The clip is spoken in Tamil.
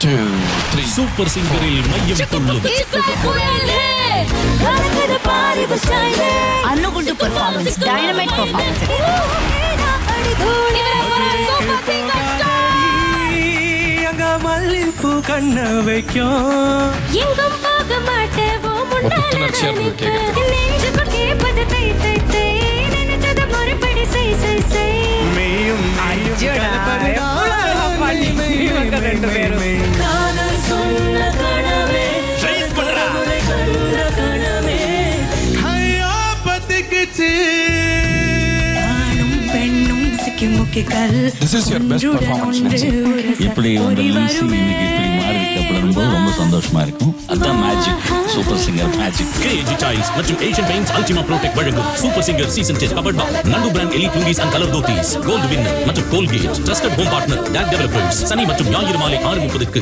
two, three. சூப்பர் சிங்கரில் மையம் கொள்ளும் அன்னுகுண்டு பெர்ஃபார்மன்ஸ் டைனமைட் பெர்ஃபார்மன்ஸ் அங்க மல்லிப்பூ கண்ண வைக்கும் எங்கும் போக மாட்டேன் சிக்கி முக்கிகள் This is your best performance, Nancy. இப்படி வந்த இன்னைக்கு இப்படி சந்தோஷமா இருக்கும். அதுதான் magic super singer magic KG tiles மற்றும் ஏஷியன் பெயிண்ட்ஸ் அல்டிமா ப்ரோடெக்ட் வழங்கும் சூப்பர் சிங்கர் சீசன் டெஸ்ட் கபட் பாக் நண்டு பிராண்ட் எலி டுங்கிஸ் அண்ட் கலர் தோத்தீஸ் கோல்டு வின்னர் மற்றும் Colgate trusted home partner take developers சனி மற்றும் ஞாயிறு மாலை ஆறு முப்பதுக்கு.